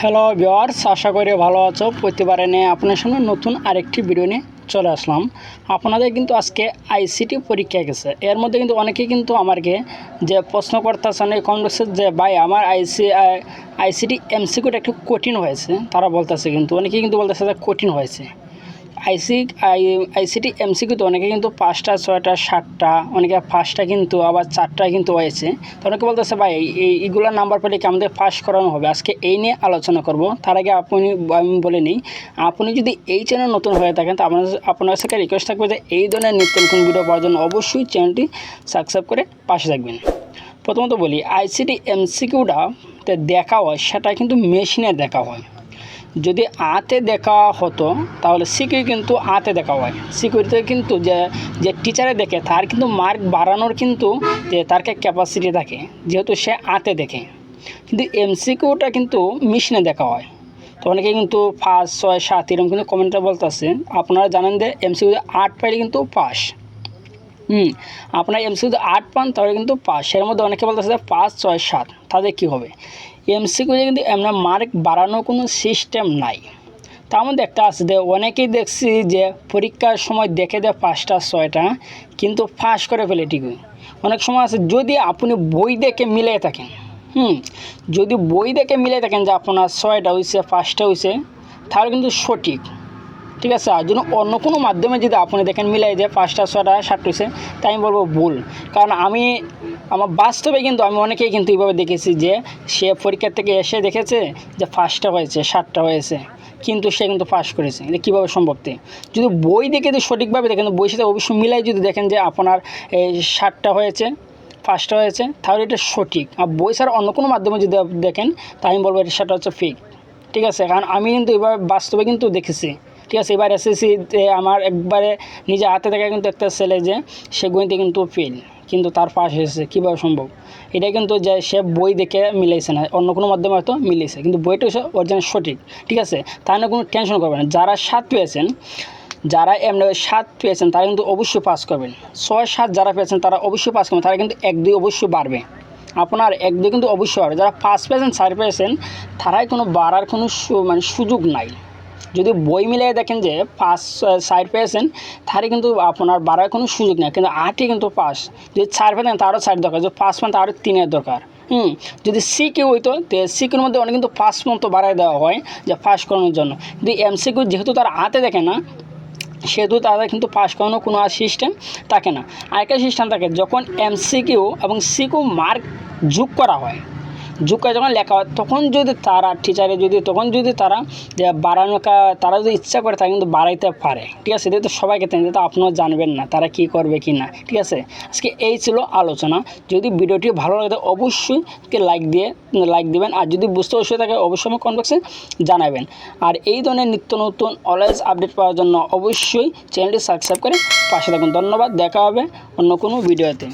Hello viewers আশা করি ভালো আছো। প্রতিবারে নিয়ে আপনার সামনে নতুন আরেকটি ভিডিও নিয়ে চলে আসলাম। আপনাদের কিন্তু আজকে আইসিটি পরীক্ষা গেছে। এর মধ্যে কিন্তু অনেকেই কিন্তু আমাকে যে প্রশ্ন করতেছেন, এই কংগ্রেসে যে ভাই, আমার আইসি আইসিটি এমসিকিউটা একটু কঠিন হয়েছে, তারা বলতেছে কিন্তু, অনেকেই কিন্তু বলতেছে যে কঠিন হয়েছে। আইসি, আই, আইসিটি এমসিকিউতে অনেকে কিন্তু পাঁচটা, ছয়টা, সাতটা, অনেকে পাঁচটা কিন্তু, আবার চারটা কিন্তু হয়েছে। তো অনেকে বলতেছে, ভাই, এই এইগুলোর নাম্বার পেলে কি আমাদের পাস করানো হবে? আজকে এই নিয়ে আলোচনা করব। তার আগে আপনি, আমি বলে নিই, আপনি যদি এই চ্যানেল নতুন হয়ে থাকেন, তো আপনার আপনার কাছে রিকোয়েস্ট থাকবে যে এই ধরনের নিত্য নতুন ভিডিও পাওয়ার জন্য অবশ্যই চ্যানেলটি সাবস্ক্রাইব করে পাশে থাকবেন। প্রথমত বলি, আইসিটি, এমসিকিউটা দেখা হয়, সেটা কিন্তু মেশিনে দেখা হয়। যদি আতে দেখা হতো, তাহলে সিকিউ কিন্তু আতে দেখা হয়। সিকিউরিতে কিন্তু যে যে টিচারে দেখে, তার কিন্তু মার্ক বাড়ানোর কিন্তু যে, তার ক্যাপাসিটি থাকে, যেহেতু সে আতে দেখে। কিন্তু এমসিকিউটা কিন্তু মেশিনে দেখা হয়। তো অনেকে কিন্তু পাঁচ, ছয়, সাত, এরকম কিন্তু কমেন্টে বলতেছে। আপনারা জানেন যে এমসিকিউ আট পাইলে কিন্তু পাস হুম, আপনার এমসিকিউতে আট পান, তাহলে কিন্তু পাস এর মধ্যে অনেকে বলতেছে যে পাঁচ, ছয়, সাত তাদের কী হবে? এমসিকিউতে কিন্তু এমন মার্ক বাড়ানোর কোনো সিস্টেম নাই। তার মধ্যে একটা আছে যে অনেকেই দেখছি যে পরীক্ষার সময় দেখে দেয় পাঁচটা, ছয়টা, কিন্তু ফাঁস করে ফেলে ঠিকই অনেক সময় আছে যদি আপনি বই দেখে মিলিয়ে থাকেন, হুম, যদি বই দেখে মিলিয়ে থাকেন যে আপনার ছয়টা হয়েছে পাঁচটা হয়েছে তাহলে কিন্তু সঠিক। ঠিক আছে, আর জন্য অন্য কোনো মাধ্যমে যদি আপনি দেখেন মিলাই যে পাঁচটা, ছটা, সাতটা হয়েছে তাই আমি বলব ভুল। কারণ আমি, আমার বাস্তবে কিন্তু আমি অনেকেই কিন্তু এইভাবে দেখেছি যে, সে পরীক্ষার থেকে এসে দেখেছে যে ফার্স্টটা হয়েছে, সাতটা হয়েছে, কিন্তু সে কিন্তু পাস করেছে। এটা কীভাবে সম্ভব তে? যদি বই দেখে যদি সঠিকভাবে দেখেন বই সাথে অবশ্যই মিলাই যদি দেখেন যে আপনার এই সাতটা হয়েছে ফার্স্টটা হয়েছে, তাহলে এটা সঠিক। আর বই ছাড়া অন্য কোনো মাধ্যমে যদি দেখেন, তাই আমি বলব এটা সেটা হচ্ছে ফেক ঠিক আছে, কারণ আমি কিন্তু এবার বাস্তবে কিন্তু দেখেছি। ঠিক আছে এবার এসএসসি আমার একবারে নিজে হাতে দেখা কিন্তু একটা ছেলে যে, সে গণিতে কিন্তু ফেল কিন্তু তার পাশ হয়েছে। কীভাবে সম্ভব? এটা কিন্তু যে, সে বই দেখে মিলাইছে না, অন্য কোনো মাধ্যমে হয়তো মিলিয়েছে কিন্তু বইটা হচ্ছে অরিজিনাল সঠিক, ঠিক আছে? তার কোনো টেনশন করবেন না। যারা সাত পেয়েছেন, যারা এমনি সাত পেয়েছেন, তারা কিন্তু অবশ্যই পাস করবেন। ছয়, সাত যারা পেয়েছেন, তারা অবশ্যই পাস করবেন, তারা কিন্তু এক, দুই অবশ্যই বাড়বে। আপনার এক, দুই কিন্তু অবশ্যই বাড়বে। যারা পাস পেয়েছেন, চার পেয়েছেন, তারাই কোনো বাড়ার কোনো মানে সুযোগ নাই। যদি বই মিলিয়ে দেখেন যে পাস সাইড পেয়েছেন, তাহলে কিন্তু আপনার বাড়ার কোনো সুযোগ নেই। কিন্তু আটই কিন্তু পাস। যদি চার পেতেন তারও চার দরকার। যদি পাঁচ পান তারও তিনের দরকার। হুম? যদি সিকিউ হইতো, তো সিকিউর মধ্যে অনেক কিন্তু পাঁচ মতো বাড়াই দেওয়া হয়, যে পাস করানোর জন্য। কিন্তু এমসিকিউ যেহেতু তার হাতে দেখে না, সেহেতু তাদের কিন্তু পাস করানোর কোনো আর সিস্টেম থাকে না। আরেকটা সিস্টেম থাকে, যখন এমসিকিউ এবং সিকিউ মার্ক যোগ করা হয় যোগ যখন লেখা হয়, তখন যদি তারা টিচারে যদি, তখন যদি তারা বাড়ানো তারা যদি ইচ্ছা করে, তারা কিন্তু বাড়াইতে পারে। ঠিক আছে? এটা তো সবাইকে তেন তো আপনিও জানবেন না, তারা কি করবে কি না। ঠিক আছে? আজকে এই ছিল আলোচনা। যদি ভিডিওটি ভালো লাগে অবশ্যই লাইক দিয়ে লাইক দিবেন। আর যদি বুঝতে অবশ্যই থাকে, অবশ্যই আমি কনবক্সে জানাবেন। আর এই ধরনের নিত্য নতুন অলওয়েজ আপডেট পাওয়ার জন্য অবশ্যই চ্যানেলটি সাবস্ক্রাইব করে পাশে থাকুন। ধন্যবাদ। দেখা হবে অন্য কোনো ভিডিওতে